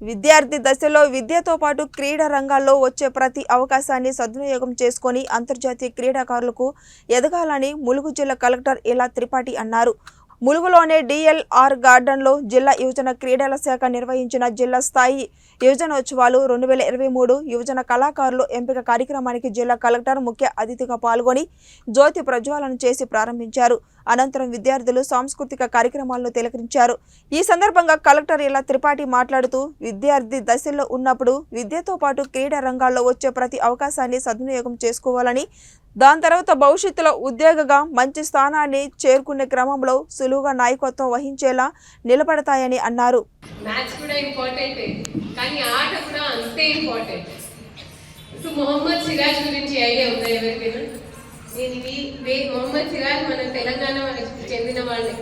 విద్యార్థి దశలో విద్యతో పాటు క్రీడా రంగాల్లో వచ్చే ప్రతి అవకాశాన్ని సద్వినియోగం చేసుకొని అంతర్జాతీయ క్రీడాకారులకు ఎదగాలని ములుగు జిల్లా కలెక్టర్ ఇలా త్రిపాఠి అన్నారు. ములుగులోనే డిఎల్ఆర్ గార్డెన్లో జిల్లా యువజన క్రీడల శాఖ నిర్వహించిన జిల్లా స్థాయి యువజనోత్సవాలు రెండు వేల ఇరవై మూడు యువజన కళాకారులు ఎంపిక కార్యక్రమానికి జిల్లా కలెక్టర్ ముఖ్య అతిథిగా పాల్గొని జ్యోతి ప్రజ్వాలన చేసి ప్రారంభించారు. అనంతరం విద్యార్థులు సాంస్కృతిక కార్యక్రమాలను తిలకరించారు. ఈ సందర్భంగా కలెక్టర్ ఇలా త్రిపాఠి మాట్లాడుతూ విద్యార్థి దశల్లో ఉన్నప్పుడు విద్యతో పాటు క్రీడా రంగాల్లో వచ్చే ప్రతి అవకాశాన్ని సద్వినియోగం చేసుకోవాలని దాని తర్వాత భవిష్యత్తులో ఉద్యోగగా మంచి స్థానాన్ని చేరుకునే క్రమంలో సులువుగా నాయకత్వం వహించేలా నిలబడతాయని అన్నారు. కానీ ఆట కూడా అంతే ఇంపార్టెంట్ ఇప్పుడు మొహమ్మద్ సిరాజ్ గురించి ఐడియా ఉందా ఎవరికైనా? మొహమ్మద్ సిరాజ్ మన తెలంగాణ చెందిన వాళ్ళే.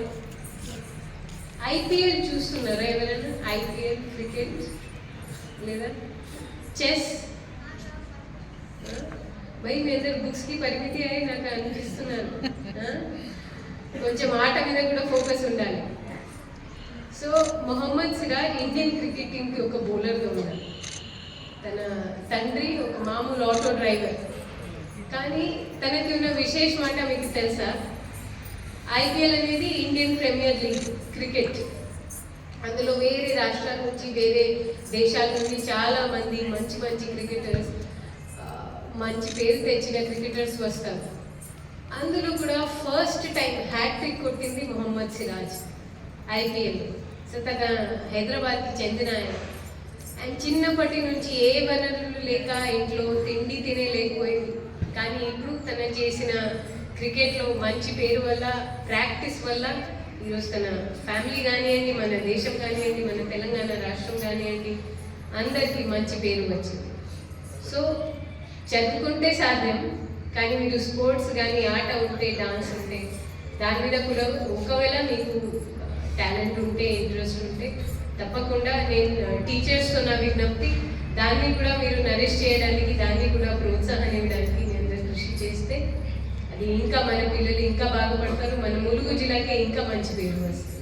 ఐపీఎల్ చూస్తున్నారా ఎవరైనా? ఐపీఎల్ క్రికెట్ లేదా? చెస్? మరి మీ బుక్స్కి పరిమితి అని నాకు అనిపిస్తున్నాను కొంచెం ఆట మీద కూడా ఫోకస్ ఉండాలి. So Mohammed Siraj Indian cricket టీంకి ఒక బౌలర్గా ఉన్నారు తన తండ్రి ఒక మామూలు ఆటో డ్రైవర్ కానీ తనకి ఉన్న విశేష మాట మీకు తెలుసా? ఐపీఎల్ అనేది ఇండియన్ ప్రీమియర్ లీగ్ క్రికెట్ అందులో వేరే రాష్ట్రాల నుంచి వేరే దేశాల నుండి చాలా మంది మంచి మంచి క్రికెటర్స్ మంచి పేరు తెచ్చిన క్రికెటర్స్ వస్తారు. అందులో కూడా ఫస్ట్ టైం హ్యాట్రిక్ కొట్టింది మొహమ్మద్ సిరాజ్ ఐపీఎల్. సో తన హైదరాబాద్కి చెందిన ఆయన. ఆయన చిన్నప్పటి నుంచి ఏ వనరులు లేక ఇంట్లో తిండి తినే లేకపోయింది. కానీ ఇప్పుడు తన చేసిన క్రికెట్లో మంచి పేరు వల్ల ప్రాక్టీస్ వల్ల ఈరోజు తన ఫ్యామిలీ కానివ్వండి మన దేశం కానివ్వండి మన తెలంగాణ రాష్ట్రం కానివ్వండి అందరికీ మంచి పేరు వచ్చింది. సో చదువుకుంటే సాధ్యం. కానీ మీరు స్పోర్ట్స్ కానీ ఆట ఉంటే డాన్స్ ఉంటే దాని మీద కూడా ఒకవేళ మీకు టాలెంట్ ఉంటే ఇంట్రెస్ట్ ఉంటే తప్పకుండా నేను టీచర్స్తో నా విజ్ఞప్తి దాన్ని కూడా మీరు నరేష్ చేయడానికి దాన్ని కూడా ప్రోత్సాహం ఇవ్వడానికి నేను కృషి చేస్తే అది ఇంకా మన పిల్లలు ఇంకా బాగుపడతారు. మన ములుగు జిల్లాకే ఇంకా మంచి పేరు వస్తుంది.